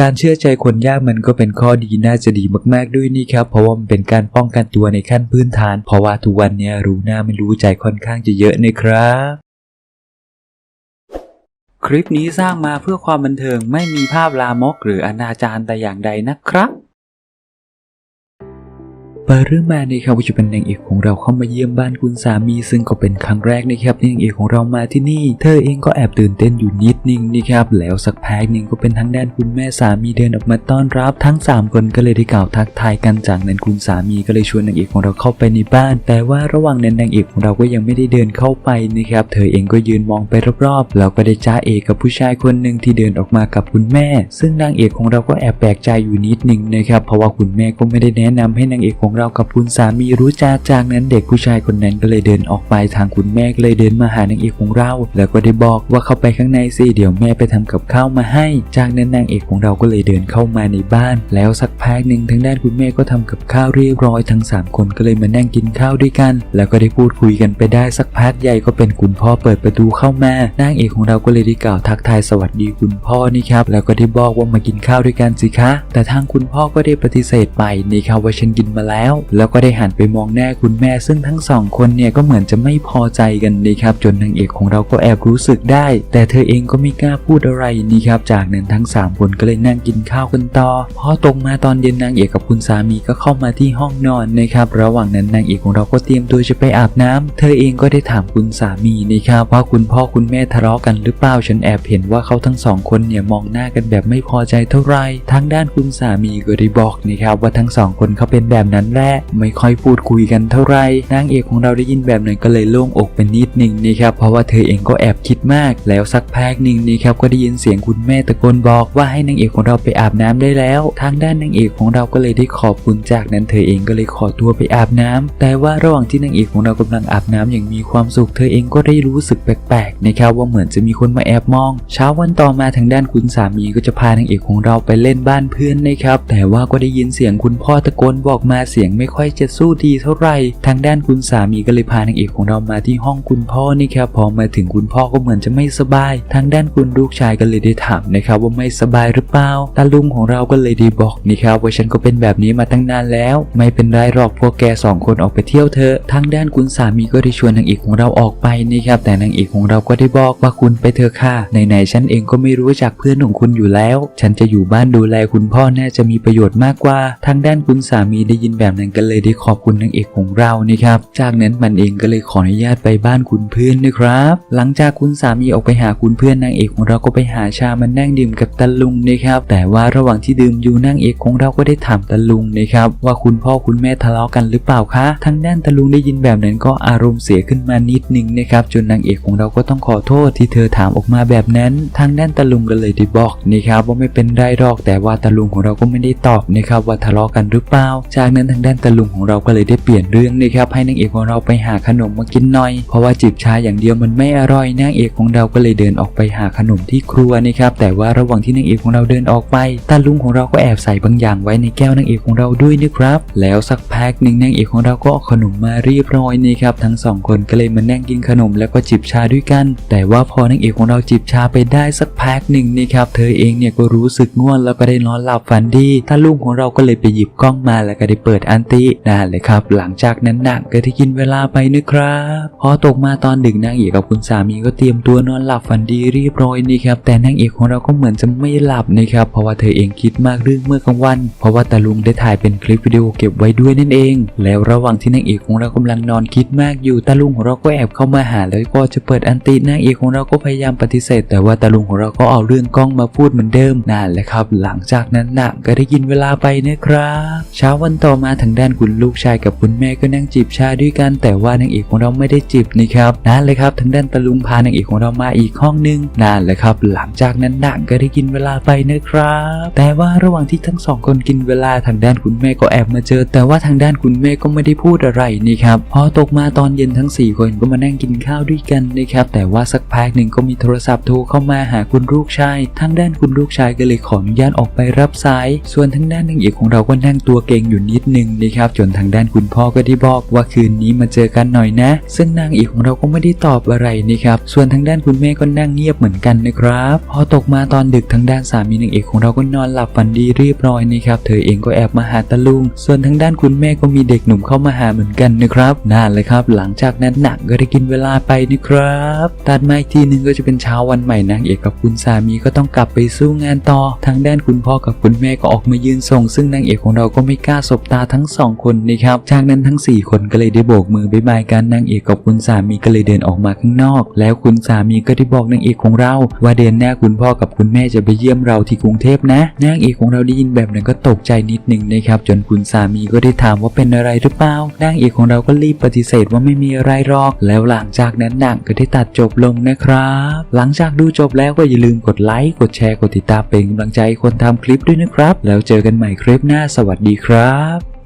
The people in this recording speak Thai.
การเชื่อใจคนยากมันก็เป็นข้อดีน่าจะดีมากๆด้วยนี่ครับ เพราะว่ามันเป็นการป้องกันตัวในขั้นพื้นฐาน เพราะว่าทุกวันนี้รู้หน้าไม่รู้ใจค่อนข้างจะเยอะนะครับคลิปนี้สร้างมาเพื่อความบันเทิงไม่มีภาพลามกหรืออนาจารแต่อย่างใดนะครับ ปิดเรื่องมาในครับว่าจะเป็นนางเอกของเราเข้ามาเยี่ยมบ้านคุณสามี ซึ่งก็เป็นครั้งแรกนะครับนางเอกของเรามาที่นี่ เธอเองก็แอบตื่นเต้นอยู่นิดนึงนะครับแล้วสักพักหนึ่งก็เป็นทางด้านคุณแม่สามีเดินออกมาต้อนรับ ทั้ง 3 คนก็เลยได้กล่าวทักทายกันจากนั้นคุณสามีก็เลยชวนนางเอกของเราเข้าไปในบ้าน แต่ว่าระหว่างนั้นนางเอกของเราก็ยังไม่ได้เดินเข้าไปนะครับเธอเองก็ยืนมองไปรอบๆแล้วก็ได้จ้าเอกกับผู้ชายคนหนึ่งที่เดินออกมากับคุณแม่ ซึ่งนางเอกของเราก็แอบแปลกใจอยู่นิดนึงนะครับเพราะว่าคุณแม่ก็ไม่ได้แนะนำให้นางเอกของเรากับคุณสามีรู้จักจากนั้นเด็กผู้ชายคนนั้นก็เลยเดินออกไปทางคุณแม่ก็เลยเดินมาหานางเอกของเรา แล้วก็ได้บอกว่าเข้าไปข้างในสิเดี๋ยวแม่ไปทำกับข้าวมาให้ จากนั้นนางเอกของเราก็เลยเดินเข้ามาในบ้าน แล้วสักพักหนึ่งทางด้านคุณแม่ก็ทำกับข้าวเรียบร้อยทั้งสามคนก็เลยมานั่งกินข้าวด้วยกัน แล้วก็ได้พูดคุยกันไปได้สักพักใหญ่ก็เป็นคุณพ่อเปิดประตูเข้ามานางเอกของเราก็เลยได้กล่าวทักทายสวัสดีคุณพ่อนี่ครับแล้วก็ได้บอกว่ามากินข้าวด้วยกันสิคะ แต่ทางคุณพ่อก็ได้ปฏิเสธไปนี่ครับว่าฉันกินมาแล้วแล้วก็ได้หันไปมองหน้าคุณแม่ ซึ่งทั้งสองคนเนี่ยก็เหมือนจะไม่พอใจกันนี่ครับจนนางเอกของเราก็แอบรู้สึกได้ แต่เธอเองก็ไม่กล้าพูดอะไรนี่ครับจากนั้นทั้งสามคนก็เลยนั่งกินข้าวกันต่อพอตรงมาตอนเย็นนางเอกกับคุณสามีก็เข้ามาที่ห้องนอนนะครับระหว่างนั้นนางเอกของเราก็เตรียมตัวจะไปอาบน้ำเธอเองก็ได้ถามคุณสามีนี่ครับว่าคุณพ่อคุณแม่ทะเลาะกันหรือเปล่าฉันแอบเห็นว่าเขาทั้งสองคนเนี่ยมองหน้ากันแบบไม่พอใจเท่าไหร่ทางด้านคุณสามีก็ได้บอกนี่ครับว่าทั้งสองคนเขาเป็นแบบนั้นแหละไม่ค่อยพูดคุยกันเท่าไหร่นางเอกของเราได้ยินแบบนั้นก็เลยโล่งอกไปนิดหนึ่งนี่ครับเพราะว่าเธอเองก็แอบคิดมาก แล้วสักพักหนึ่งนี่ครับก็ได้ยินเสียงคุณแม่ตะโกนบอกว่าให้นางเอกของเราไปอาบน้ำได้แล้ว ทางด้านนางเอกของเราก็เลยได้ขอบคุณจากนั้นเธอเองก็เลยขอตัวไปอาบน้ำแต่ว่าระหว่างที่นางเอกของเรากำลังอาบน้ำอย่างมีความสุข เธอเองก็ได้รู้สึกแปลกๆนะครับว่าเหมือนจะมีคนมาแอบมอง เช้าวันต่อมาทางด้านคุณสามีก็จะพานางเอกของเราไปเล่นบ้านเพื่อนนะครับแต่ว่าก็ได้ยินเสียงคุณพ่อตะโกนบอกมาเสียงไม่ค่อยจะสู้ดีเท่าไหร่ทางด้านคุณสามีก็เลยพานางเอกของเรามาที่ห้องคุณพ่อนี่ครับพอมาถึงคุณพ่อก็เหมือนจะไม่สบาย ทางด้านคุณลูกชายก็เลยได้ถามนะครับว่าไม่สบายหรือเปล่าตาลุงของเราก็เลยได้บอกนี่ครับว่าฉันก็เป็นแบบนี้มาตั้งนานแล้ว ไม่เป็นไรหรอกพวกแกสองคนออกไปเที่ยวเถอะทางด้านคุณสามีก็ได้ชวนนางเอกของเราออกไปนี่ครับแต่นางเอกของเราก็ได้บอกว่าคุณไปเถอะค่ะไหนๆฉันเองก็ไม่รู้จักเพื่อนของคุณอยู่แล้ว ฉันจะอยู่บ้านดูแลคุณพ่อน่าจะมีประโยชน์มากกว่า ทางด้านคุณสามีได้ยินแบบนั้นก็เลยได้ขอบคุณนางเอกของเรานี่ครับ จากนั้นมันเองก็เลยขออนุญาตไปบ้านคุณเพื่อนนะครับ หลังจากคุณสามีออกไปหาคุณเพื่อนนางเอกของเราก็ไปหาชามันนั่งดื่มกับตาลุงนะครับ แต่ว่าระหว่างที่ดื่มอยู่นางเอกของเราก็ได้ถามตาลุงนะครับ ว่าคุณพ่อคุณแม่ทะเลาะกันหรือเปล่าคะทางด้านตาลุงได้ยินแบบนั้นก็อารมณ์เสียขึ้นมานิดนึงนะครับจนนางเอกของเราก็ต้องขอโทษที่เธอถามออกมาแบบนั้น ทางด้านตาลุงก็เลยได้บอกนะครับว่าไม่เป็นไรหรอกแต่ว่าตาลุงของเราก็ไม่ได้ตอบนะครับว่าทะเลาะกันหรือเปล่า จากนั้นทางด้านตาลุงของเราก็เลยได้เปลี่ยนเรื่องนะครับให้นางเอกของเราไปหาขนมมากินหน่อย เพราะว่าจิบชาอย่างเดียวมันไม่อร่อยนางเอกของเราก็เลยเดินออกไปหาขนมที่ครัวนะครับแต่ว่าระหว่างที่นางเอกของเราเดินออกไปตาลุงของเราก็แอบใส่บางอย่างไว้ในแก้วนางเอกของเราด้วยนะครับ แล้วสักพักหนึ่งนางเอกของเราก็เอาขนมมาเรียบร้อยนะครับทั้งสองคนก็เลยมานั่งกินขนมแล้วก็จิบชาด้วยกัน แต่ว่าพอนางเอกของเราจิบชาไปได้สักพักหนึ่งนะครับเธอเองเนี่ยก็รู้สึกง่วงแล้วก็ได้นอนหลับฝันดีตาลุงของเราก็เลยไปหยิบกล้องมาแล้วก็ได้เปิดอันตินั่นเลยครับ หลังจากนั้นนางก็ได้กินเวลาไปนะครับ พอตกมาตอนดึกนางเอกกับคุณสามีก็เตรียมตัวนอนหลับฝันดีเรียบร้อยนี่ครับ แต่นางเอกของเราก็เหมือนจะไม่หลับนะครับ เพราะว่าเธอเองคิดมากเรื่องเมื่อกลางวัน เพราะว่าตาลุงได้ถ่ายเป็นคลิปวิดีโอเก็บไว้ด้วยนั่นเอง แล้วระหว่างที่นางเอกของเรากำลังนอนคิดมากอยู่ตาลุงของเราก็แอบเข้ามาหาแล้วก็จะเปิดอันตินางเอกของเราก็พยายามปฏิเสธ แต่ว่าตาลุงของเราก็เอาเรื่องกล้องมาพูดเหมือนเดิมนั่นแหละครับ หลังจากนั้นนะก็ได้กินเวลาไปนะครับ เช้าวันต่อมาทางด้านคุณลูกชายกับคุณแม่ก็นั่งจิบชาด้วยกัน แต่ว่านางเอกของเราไม่ได้จิบนะครับนั่นเลยครับทางด้านตาลุงพานางเอกของเรามาอีกห้องนึงนั่นแหละครับ หลังจากนั้นนะก็ได้กินเวลาไปนะครับ แต่ว่าระหว่างที่ทั้งสองคนกินเวลาทางด้านคุณแม่ก็แอบมาเจอ แต่ว่าทางด้านคุณแม่ก็ไม่ได้พูดอะไรนี่ครับพอตกมาตอนเย็นทั้ง 4 คนก็มานั่งกินข้าวด้วยกันนะครับแต่ว่าสักพักหนึ่งก็มีโทรศัพท์โทรเข้ามาหาคุณลูกชายทางด้านคุณลูกชายก็เลยขออนุญาตออกไปรับสาย ส่วนทางด้านนางเอกของเราก็นั่งตัวเก่งอยู่นิดนึงนึ่งนะครับจนทางด้านคุณพ่อก็ได้บอกว่าคืนนี้มาเจอกันหน่อยนะ ซึ่งนางเอกของเราก็ไม่ได้ตอบอะไรนะครับส่วนทางด้านคุณแม่ก็นั่งเงียบเหมือนกันนะครับพอตกมาตอนดึกทางด้านสามีนางเอกของเราก็นอนหลับฝันดีเรียบร้อยนะครับเธอเองก็แอบมาหาตะลุง ส่วนทางด้านคุณแม่ก็มีเด็กหนุ่มเข้ามาหาเหมือนกันนะครับนั่นเลยครับ หลังจากนั้นหนังก็ได้กินเวลาไปนะครับตัดมาอีกทีหนึ่งก็จะเป็นเช้าวันใหม่นางเอกกับคุณสามีก็ต้องกลับไปสู้งานต่อ ทางด้านคุณพ่อกับคุณแม่ก็ออกมายืนส่ง ซึ่งนางเอกของเราก็ไม่กล้าสบตาทั้งสองคนนะครับ จากนั้นทั้งสี่คนก็เลยได้โบกมือบายบายกันนางเอกกับคุณสามีก็เลยเดินออกมาข้างนอก แล้วคุณสามีก็ได้บอกนางเอกของเรา ว่าเดือนหน้าคุณพ่อกับคุณแม่จะไปเยี่ยมเราที่กรุงเทพนะนางเอกของเราได้ยินแบบนั้นก็ตกใจนิดนึงนะครับ จนคุณสามีก็ได้ถามว่าเป็นอะไรหรือเปล่านางเอกของเราก็รีบปฏิเสธว่าไม่มีอะไรหรอก แล้วหลังจากนั้นหนังก็ได้ตัดจบลงนะครับ หลังจากดูจบแล้วก็อย่าลืมกดไลค์กดแชร์กดติดตามเป็นกำลังใจคนทำคลิปด้วยนะครับ แล้วเจอกันใหม่คลิปหน้าสวัสดีครับ